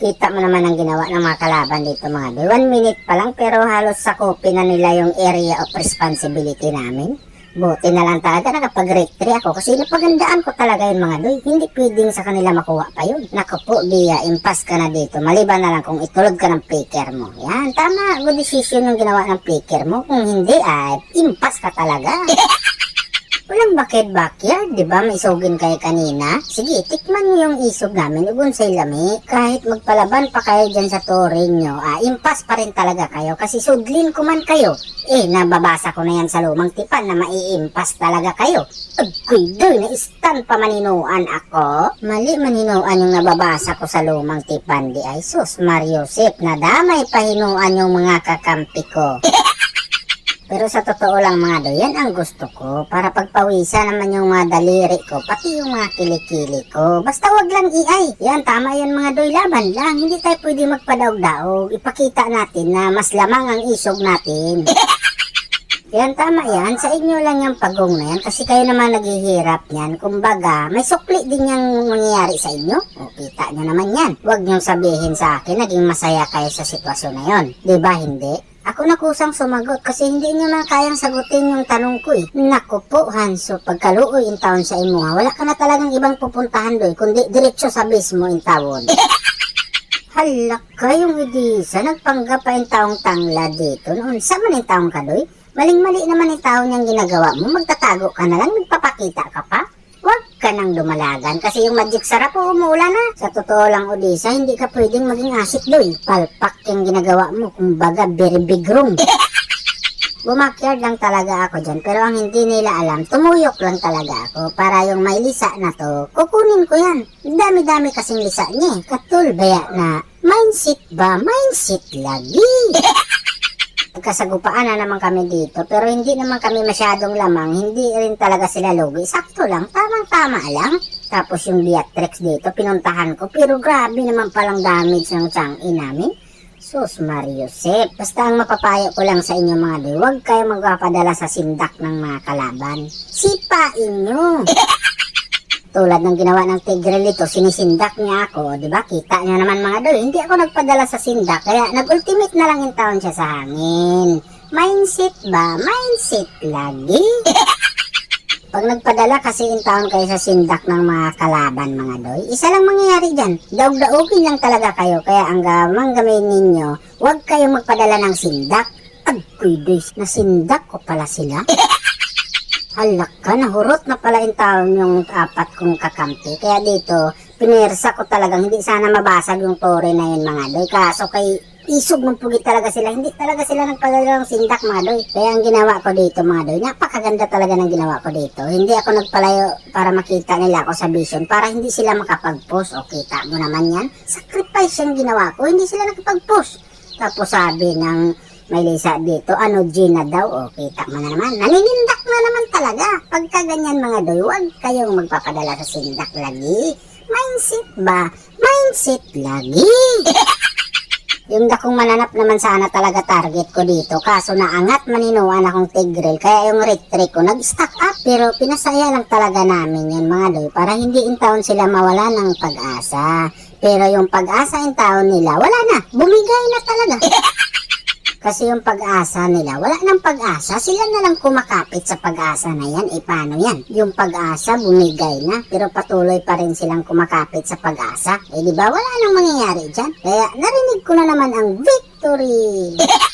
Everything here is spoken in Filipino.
Kita mo naman ang ginawa ng mga kalaban dito mga doy. One minute pa lang pero halos sakupin na nila yung area of responsibility namin. Buti na lang talaga nakapag-rate 3 ako kasi napagandaan ko talaga yung mga doy. Hindi pwedeng sa kanila makuha pa yun. Naku po, Bia, impas ka na dito. Maliban na lang kung itulog ka ng picker mo. Yan, tama. Good decision yung ginawa ng picker mo. Kung hindi, ay impas ka talaga. Walang bakit backyard, di ba? May isugin kayo kanina. Sige, tikman niyo yung isog namin. Ugon sa lami. Kahit magpalaban pa kayo dyan sa touring nyo, ah, impas pa rin talaga kayo. Kasi sudlin ko man kayo. Eh, nababasa ko na yan sa lumang tipan na maiimpas talaga kayo. Agkoy, doy, na-stand pa maninuan ako. Mali maninuan yung nababasa ko sa lumang tipan di ay sus, Mario Sip, nadamay pahinuan yung mga kakampi ko. Pero sa totoo lang mga doy, yan ang gusto ko. Para pagpawisa naman yung mga daliri ko, pati yung mga kilikili ko. Basta wag lang iay. Yan, tama yan mga doy, laban lang. Hindi tayo pwede magpadaog-daog. Ipakita natin na mas lamang ang isog natin. Yan, tama yan. Sa inyo lang yung pagong na yan kasi kayo naman naghihirap yan. Kumbaga, may sukli din yung mangyayari sa inyo. O, kita nyo naman yan. Huwag nyo sabihin sa akin, naging masaya kayo sa sitwasyon na yon. Ba hindi? Ako na kusang sumagot kasi hindi nyo na kayang sagutin yung tanong ko eh. Naku po, Hanso, pagkaluoy in taon sa imo ha, wala ka na talagang ibang pupuntahan doy, kundi diretso sa mismo in taon. Halak ka yung idisa, nagpanggap pa yung taong tangla dito. Noon, sa man yung taong ka doy? Maling-mali naman yung taon niyang ginagawa mo, magtatago ka na lang, nagpapakita ka pa. Ka nang dumalagan kasi yung magic sarap o umuulan na. Sa totoo lang, Odisa, hindi ka pwedeng maging asik doy. Palpak yung ginagawa mo, kumbaga very big room. Bumakyard lang talaga ako dyan, pero ang hindi nila alam, tumuyok lang talaga ako para yung may lisa na to, kukunin ko yan. Dami-dami kasing lisa niya eh. Katul, baya na, mindset ba? Mindset lagi. Kasagupaan na naman kami dito, pero hindi naman kami masyadong lamang, hindi rin talaga sila lugi. Sakto lang, tamang-tama lang. Tapos yung Beatrix dito, pinuntahan ko, pero grabe naman palang damage ng tiyan namin. Sus Mario Sep, basta ang mapapayo ko lang sa inyo mga doy, huwag kayo magpapadala sa sindak ng mga kalaban. Sipain nyo! Tulad ng ginawa ng Tigrelito, sinisindak niya ako, di ba? Kita niya naman mga doy, hindi ako nagpadala sa sindak, kaya nag-ultimate na lang yung taon siya sa hangin. Mindset ba? Mindset lagi. Pag nagpadala kasi in town kayo sa sindak ng mga kalaban mga doy, isa lang mangyayari dyan. Daog-daogin lang talaga kayo, kaya ang gamang gamitin ninyo, huwag kayong magpadala ng sindak. Agkoy doy, na sindak ko pala sila. Halak ka, nahurot na pala in town yung apat kong kakampi. Kaya dito, pinirsa ko talagang hindi sana mabasag yung tore na yun mga doy. Kaso kay isog ng pugi talaga sila. Hindi talaga sila nagpadala ng sindak mga doy. Kaya ang ginawa ko dito mga doy, napakaganda talaga ng ginawa ko dito. Hindi ako nagpalayo para makita nila ako sa vision para hindi sila makapag-post. O kita mo naman yan. Sacrifice yung ginawa ko, hindi sila nakapag-post. Tapos sabi ng may lisa dito, ano Gina daw, o kita mo na naman, naninindak na naman talaga. Pagka ganyan mga doy, huwag kayong magpapadala sa sindak lagi. Mindset ba? Mindset lagi. Yung dakong mananap naman sana talaga target ko dito. Kaso naangat maninuan akong tigrel. Kaya yung retreat ko nag-stack up. Pero pinasaya lang talaga namin yan mga doy. Para hindi in town sila mawala ng pag-asa. Pero yung pag-asa in town nila, wala na. Bumigay na talaga. Kasi yung pag-asa nila, wala nang pag-asa. Sila na lang kumakapit sa pag-asa na yan. Eh, paano yan? Yung pag-asa, bumigay na. Pero patuloy pa rin silang kumakapit sa pag-asa. Eh, di ba? Wala nang mangyayari dyan. Kaya, narinig ko na naman ang victory.